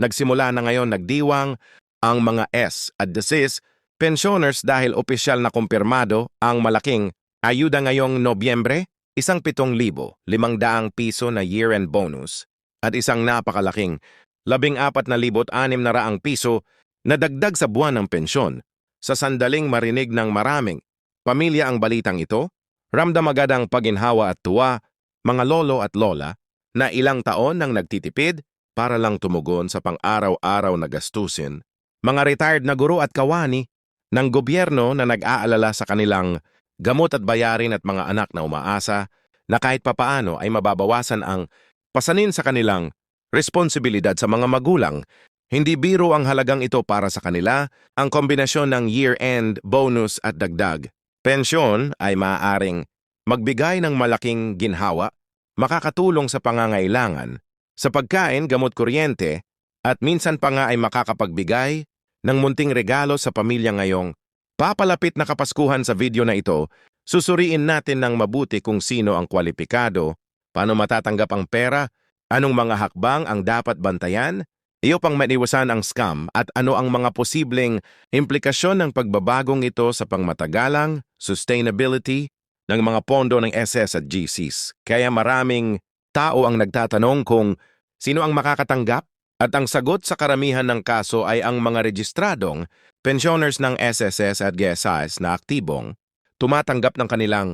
Nagsimula na ngayon nagdiwang ang mga S at DCIS pensioners dahil opisyal na kumpirmado ang malaking ayuda ngayong Nobyembre, isang 7,500 piso na year-end bonus at isang napakalaking 14,600 na raang piso na dagdag sa buwan ng pensyon. Sa sandaling marinig ng maraming pamilya ang balitang ito, ramdam agad ang paginhawa at tuwa, mga lolo at lola, na ilang taon nang nagtitipid para lang tumugon sa pang-araw-araw na gastusin, mga retired na guro at kawani ng gobyerno na nag-aalala sa kanilang gamot at bayarin at mga anak na umaasa na kahit papaano ay mababawasan ang pasanin sa kanilang responsibilidad sa mga magulang. Hindi biro ang halagang ito para sa kanila, ang kombinasyon ng year-end, bonus at dagdag. Pensyon ay maaaring magbigay ng malaking ginhawa, makakatulong sa pangangailangan, sa pagkain, gamot kuryente, at minsan pa nga ay makakapagbigay ng munting regalo sa pamilya ngayong papalapit na kapaskuhan sa video na ito, susuriin natin ng mabuti kung sino ang kwalipikado, paano matatanggap ang pera, anong mga hakbang ang dapat bantayan, iyo pang maiwasan ang scam at ano ang mga posibleng implikasyon ng pagbabagong ito sa pangmatagalang sustainability ng mga pondo ng SS at GCs. Kaya maraming tao ang nagtatanong kung sino ang makakatanggap at ang sagot sa karamihan ng kaso ay ang mga registradong pensioners ng SSS at GSIS na aktibong tumatanggap ng kanilang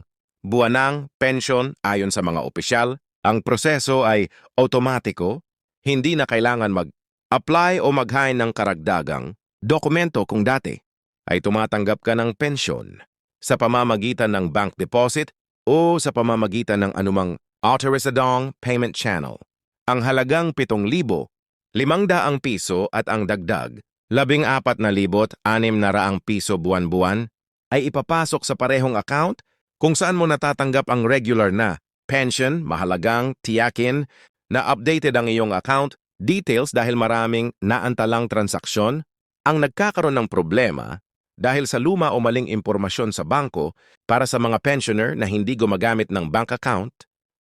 buwanang pensyon ayon sa mga opisyal. Ang proseso ay otomatiko, hindi na kailangan mag-apply o maghain ng karagdagang dokumento kung dati ay tumatanggap ka ng pensyon sa pamamagitan ng bank deposit o sa pamamagitan ng anumang authorizadong payment channel. Ang halagang 7,000 limang daang piso at ang dagdag, labing apat na libot, anim na raang piso buwan-buwan, ay ipapasok sa parehong account kung saan mo natatanggap ang regular na pension, mahalagang, tiyakin, na updated ang iyong account, details dahil maraming naantalang transaksyon, ang nagkakaroon ng problema dahil sa luma o maling impormasyon sa bangko para sa mga pensioner na hindi gumagamit ng bank account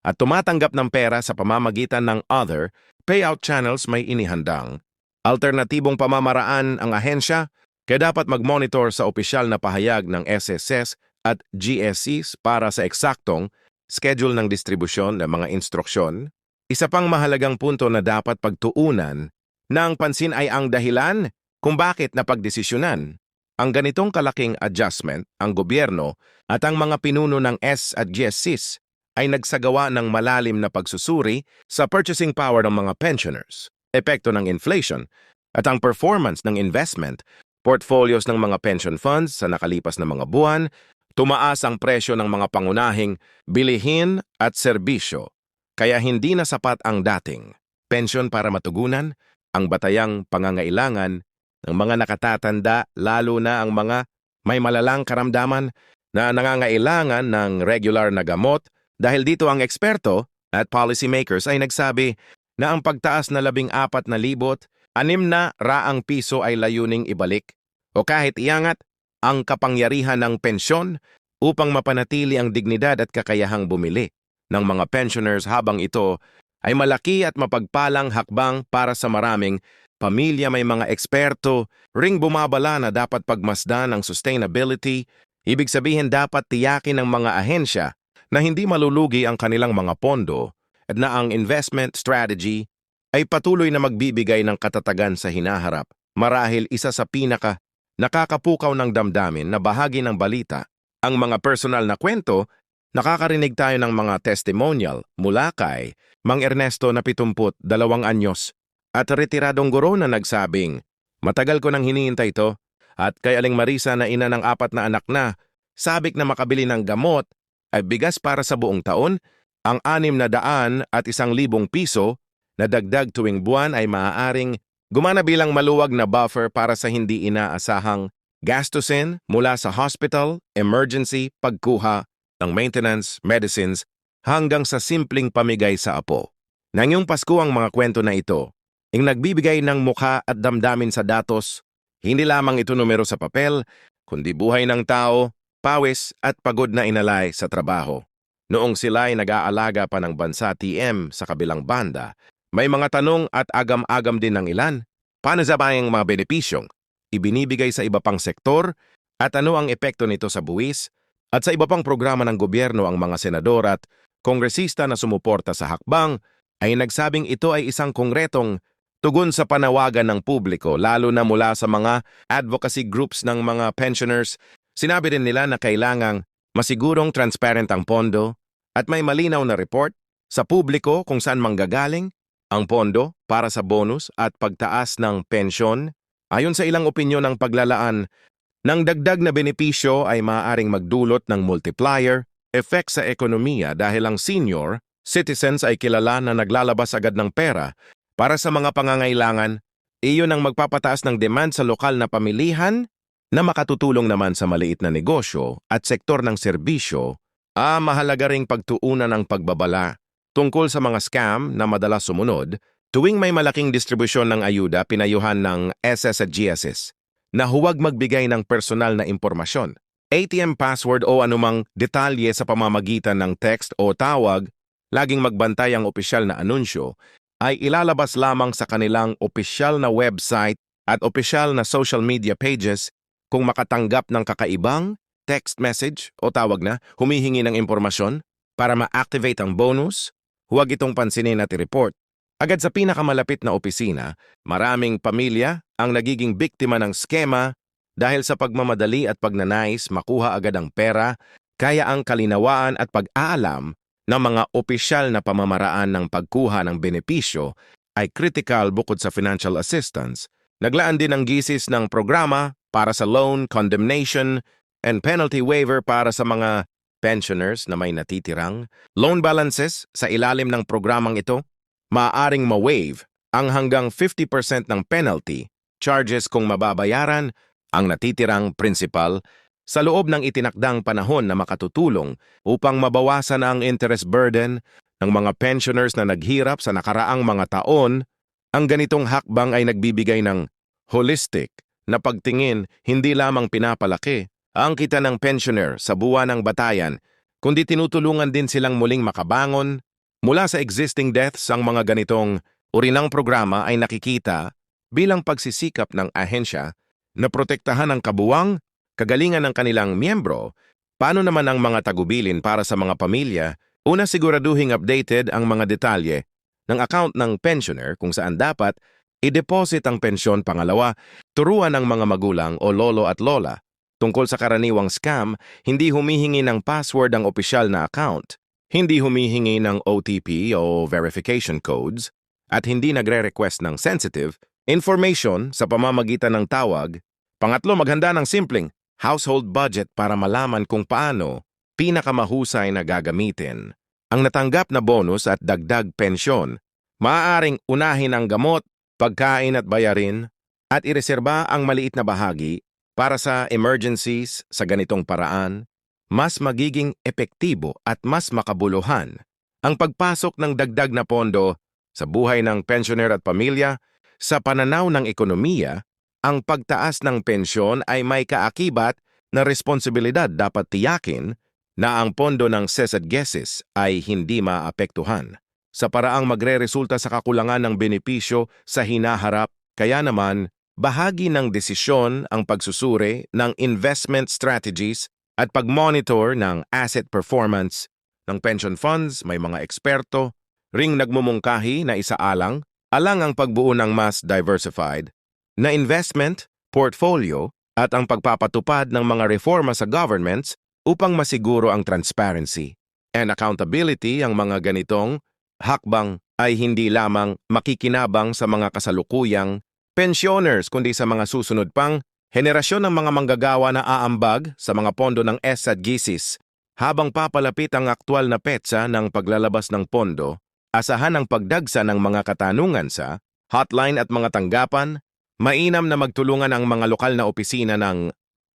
at tumatanggap ng pera sa pamamagitan ng other payout channels may inihandang. Alternatibong pamamaraan ang ahensya kaya dapat mag-monitor sa opisyal na pahayag ng SSS at GSCs para sa eksaktong schedule ng distribusyon ng mga instruksyon. Isa pang mahalagang punto na dapat pagtuunan na ang pansin ay ang dahilan kung bakit napagdesisyonan. Ang ganitong kalaking adjustment, ang gobyerno at ang mga pinuno ng S at GSCs ay nagsagawa ng malalim na pagsusuri sa purchasing power ng mga pensioners, epekto ng inflation, at ang performance ng investment, portfolios ng mga pension funds sa nakalipas na mga buwan, tumaas ang presyo ng mga pangunahing bilihin at serbisyo, kaya hindi na sapat ang dating pension para matugunan ang batayang pangangailangan ng mga nakatatanda lalo na ang mga may malalang karamdaman na nangangailangan ng regular na gamot dahil dito ang eksperto at policymakers ay nagsabi na ang pagtaas na labing apat na libot, anim na raang piso ay layuning ibalik o kahit iangat ang kapangyarihan ng pensyon upang mapanatili ang dignidad at kakayahang bumili ng mga pensioners habang ito ay malaki at mapagpalang hakbang para sa maraming pamilya. May mga eksperto ring bumabala na dapat pagmasdan ang sustainability, ibig sabihin dapat tiyakin ng mga ahensya na hindi malulugi ang kanilang mga pondo at na ang investment strategy ay patuloy na magbibigay ng katatagan sa hinaharap marahil isa sa pinaka nakakapukaw ng damdamin na bahagi ng balita. Ang mga personal na kwento, nakakarinig tayo ng mga testimonial mula kay Mang Ernesto na 72 anyos at retiradong guro na nagsabing, Matagal ko nang hinihintay ito at kay Aling Marisa na ina ng apat na anak na, sabik na makabili ng gamot ay bigas para sa buong taon, ang anim na daan at isang libong piso na dagdag tuwing buwan ay maaaring gumana bilang maluwag na buffer para sa hindi inaasahang gastusin mula sa hospital, emergency, pagkuha ng maintenance, medicines, hanggang sa simpleng pamigay sa apo. Nang yung Pasko ang mga kwento na ito, ang nagbibigay ng mukha at damdamin sa datos, hindi lamang ito numero sa papel, kundi buhay ng tao pawis at pagod na inalay sa trabaho. Noong sila ay nag-aalaga pa ng bansa TM sa kabilang banda, may mga tanong at agam-agam din ng ilan. paano sa bayang mga benepisyong ibinibigay sa iba pang sektor at ano ang epekto nito sa buwis at sa iba pang programa ng gobyerno ang mga senador at kongresista na sumuporta sa hakbang ay nagsabing ito ay isang kongretong tugon sa panawagan ng publiko lalo na mula sa mga advocacy groups ng mga pensioners. Sinabi din nila na kailangang masigurong transparent ang pondo at may malinaw na report sa publiko kung saan manggagaling ang pondo para sa bonus at pagtaas ng pensyon. Ayon sa ilang opinyon ng paglalaan ng dagdag na benepisyo ay maaaring magdulot ng multiplier effect sa ekonomiya dahil ang senior citizens ay kilala na naglalabas agad ng pera para sa mga pangangailangan. Iyon ang magpapataas ng demand sa lokal na pamilihan na makatutulong naman sa maliit na negosyo at sektor ng serbisyo. Ah, mahalaga ring pagtuunan ng pagbabala tungkol sa mga scam na madalas sumunod tuwing may malaking distribusyon ng ayuda pinayuhan ng SS at GSS na huwag magbigay ng personal na impormasyon, ATM password o anumang detalye sa pamamagitan ng text o tawag, laging magbantay ang opisyal na anunsyo, ay ilalabas lamang sa kanilang opisyal na website at opisyal na social media pages kung makatanggap ng kakaibang text message o tawag na humihingi ng impormasyon para ma-activate ang bonus, huwag itong pansinin at i-report. Agad sa pinakamalapit na opisina, maraming pamilya ang nagiging biktima ng skema dahil sa pagmamadali at pagnanais makuha agad ang pera, kaya ang kalinawaan at pag-aalam ng mga opisyal na pamamaraan ng pagkuha ng benepisyo ay critical bukod sa financial assistance. Naglaan din ang gisis ng programa para sa loan, condemnation, and penalty waiver para sa mga pensioners na may natitirang loan balances. Sa ilalim ng programang ito, maaaring ma-waive ang hanggang 50% ng penalty charges kung mababayaran ang natitirang principal sa loob ng itinakdang panahon na makatutulong upang mabawasan ang interest burden ng mga pensioners na naghirap sa nakaraang mga taon, ang ganitong hakbang ay nagbibigay ng holistic na pagtingin hindi lamang pinapalaki ang kita ng pensioner sa buwan ng batayan, kundi tinutulungan din silang muling makabangon mula sa existing deaths. Ang mga ganitong uri ng programa ay nakikita bilang pagsisikap ng ahensya na protektahan ang kabuwang, kagalingan ng kanilang miyembro, paano naman ang mga tagubilin para sa mga pamilya, una siguraduhing updated ang mga detalye ng account ng pensioner kung saan dapat i-deposit ang pensyon pangalawa, turuan ng mga magulang o lolo at lola Tungkol sa karaniwang scam, hindi humihingi ng password ang opisyal na account, hindi humihingi ng OTP o verification codes, at hindi nagre-request ng sensitive information sa pamamagitan ng tawag. Pangatlo, maghanda ng simpleng household budget para malaman kung paano pinakamahusay na gagamitin. Ang natanggap na bonus at dagdag pensyon, maaaring unahin ang gamot, pagkain at bayarin, at ireserba ang maliit na bahagi para sa emergencies sa ganitong paraan, mas magiging epektibo at mas makabuluhan ang pagpasok ng dagdag na pondo sa buhay ng pensioner at pamilya. Sa pananaw ng ekonomiya, ang pagtaas ng pensyon ay may kaakibat na responsibilidad dapat tiyakin na ang pondo ng SES at GESIS ay hindi maapektuhan. Sa paraang magre-resulta sa kakulangan ng benepisyo sa hinaharap kaya naman Bahagi ng desisyon ang pagsusuri ng investment strategies at pag-monitor ng asset performance. Ng pension funds, may mga eksperto, ring nagmumungkahi na isaalang, alang ang pagbuo ng mas diversified na investment, portfolio, at ang pagpapatupad ng mga reforma sa governments upang masiguro ang transparency and accountability ang mga ganitong hakbang ay hindi lamang makikinabang sa mga kasalukuyang pensioners kundi sa mga susunod pang henerasyon ng mga manggagawa na aambag sa mga pondo ng S GISIS. Habang papalapit ang aktwal na petsa ng paglalabas ng pondo, asahan ang pagdagsa ng mga katanungan sa hotline at mga tanggapan, mainam na magtulungan ang mga lokal na opisina ng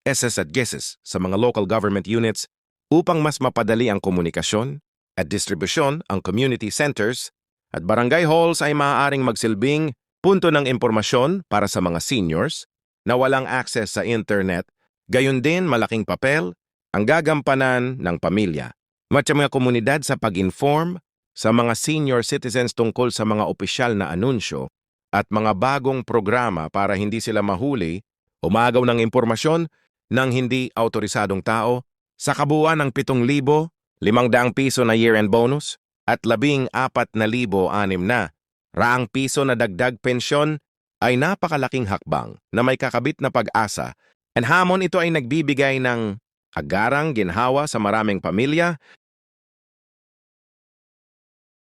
SS at GISIS sa mga local government units upang mas mapadali ang komunikasyon at distribusyon ang community centers at barangay halls ay maaaring magsilbing punto ng impormasyon para sa mga seniors na walang access sa internet, gayon din malaking papel ang gagampanan ng pamilya. Matya mga komunidad sa pag-inform sa mga senior citizens tungkol sa mga opisyal na anunsyo at mga bagong programa para hindi sila mahuli, umagaw ng impormasyon ng hindi autorisadong tao sa kabuuan ng 7,000, 500 piso na year-end bonus at 14,600 na raang piso na dagdag pensyon ay napakalaking hakbang na may kakabit na pag-asa. And hamon ito ay nagbibigay ng agarang ginhawa sa maraming pamilya